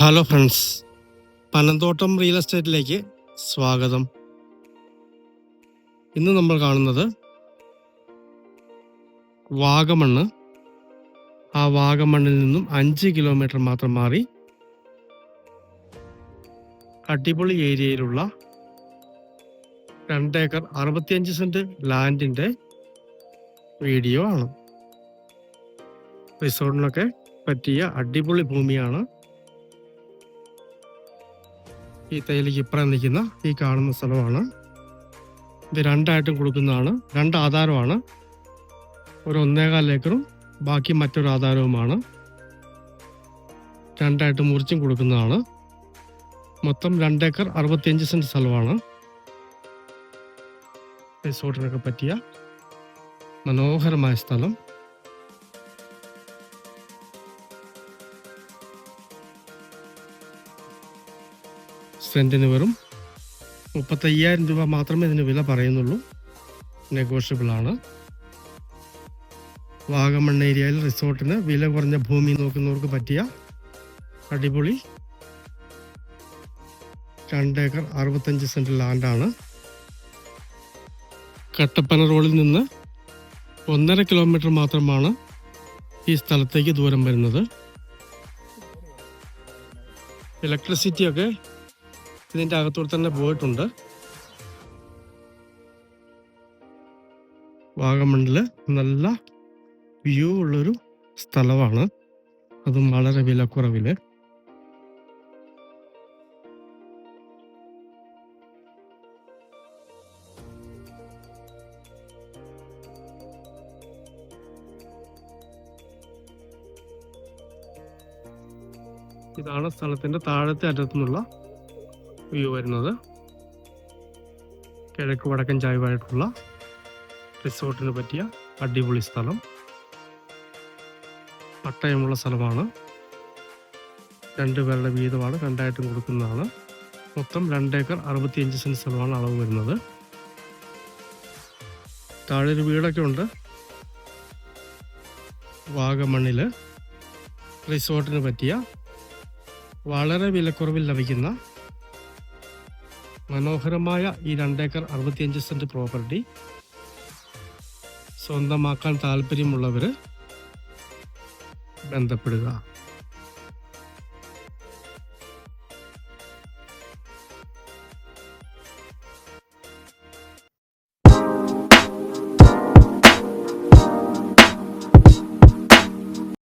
Hello friends Panamthottam real എസ്റ്റേറ്റിലേക്ക് സ്വാഗതം. ഇന്ന് നമ്മൾ കാണുന്നത് വാഗമണ്ണ്. ആ വാഗമണ്ണിൽ നിന്നും അഞ്ച് കിലോമീറ്റർ മാത്രം മാറി അടിപൊളി ഏരിയയിലുള്ള രണ്ടേക്കർ അറുപത്തിയഞ്ച് സെന്റ് ലാൻഡിന്റെ വീഡിയോ ആണ്. റിസോർട്ടിനൊക്കെ പറ്റിയ അടിപൊളി ഭൂമിയാണ് ഈ തേയിലയ്ക്ക് ഇപ്പുറം നിൽക്കുന്ന ഈ കാണുന്ന സ്ഥലമാണ്. ഇത് രണ്ടായിട്ടും കൊടുക്കുന്നതാണ്. രണ്ട് ആധാരമാണ്. ഒരു ഒന്നേകാൽ ഏക്കറും ബാക്കി മറ്റൊരു ആധാരവുമാണ്. രണ്ടായിട്ട് മുറിച്ചും കൊടുക്കുന്നതാണ്. മൊത്തം രണ്ടേക്കർ അറുപത്തിയഞ്ച് സെന്റ് സ്ഥലമാണ്. റിസോർട്ടിനൊക്കെ പറ്റിയ മനോഹരമായ സ്ഥലം. സെന്റിന് വെറും മുപ്പത്തയ്യായിരം രൂപ മാത്രമേ ഇതിന് വില പറയുന്നുള്ളൂ. നെഗോഷ്യബിൾ ആണ്. വാഗമൺ ഏരിയയിൽ റിസോർട്ടിന് വില കുറഞ്ഞ ഭൂമി നോക്കുന്നവർക്ക് പറ്റിയ അടിപൊളി രണ്ടേക്കർ അറുപത്തഞ്ച് സെന്റ് ലാൻഡാണ്. കട്ടപ്പന റോഡിൽ നിന്ന് ഒന്നര കിലോമീറ്റർ മാത്രമാണ് ഈ സ്ഥലത്തേക്ക് ദൂരം വരുന്നത്. ഇലക്ട്രിസിറ്റി ഇതിന്റെ അകത്തൂടെ തന്നെ പോയിട്ടുണ്ട്. വാഗമണ്ണിൽ നല്ല വ്യൂ ഉള്ളൊരു സ്ഥലമാണ്. അതും വളരെ വിലക്കുറവിൽ. ഇതാണ് സ്ഥലത്തിന്റെ താഴത്തെ അറ്റത്തു നിന്നുള്ള വ്യൂ വരുന്നത്. കിഴക്ക് വടക്കൻ ചായ്വായിട്ടുള്ള റിസോർട്ടിന് പറ്റിയ അടിപൊളി സ്ഥലം. പട്ടയമുള്ള സ്ഥലമാണ്. രണ്ട് പേരുടെ വീതമാണ് രണ്ടായിട്ടും കൊടുക്കുന്നതാണ്. മൊത്തം രണ്ടേക്കർ അറുപത്തിയഞ്ച് സെന്റ് സ്ഥലമാണ് അളവ് വരുന്നത്. താഴെ ഒരു വീടൊക്കെ ഉണ്ട്. വാഗമണ്ണിൽ റിസോർട്ടിന് പറ്റിയ വളരെ വിലക്കുറവിൽ ലഭിക്കുന്ന മനോഹരമായ ഈ രണ്ടേക്കർ അറുപത്തിയഞ്ച് സെന്റ് പ്രോപ്പർട്ടി. സ്വന്തമാക്കാൻ താല്പര്യമുള്ളവർ ബന്ധപ്പെടുക.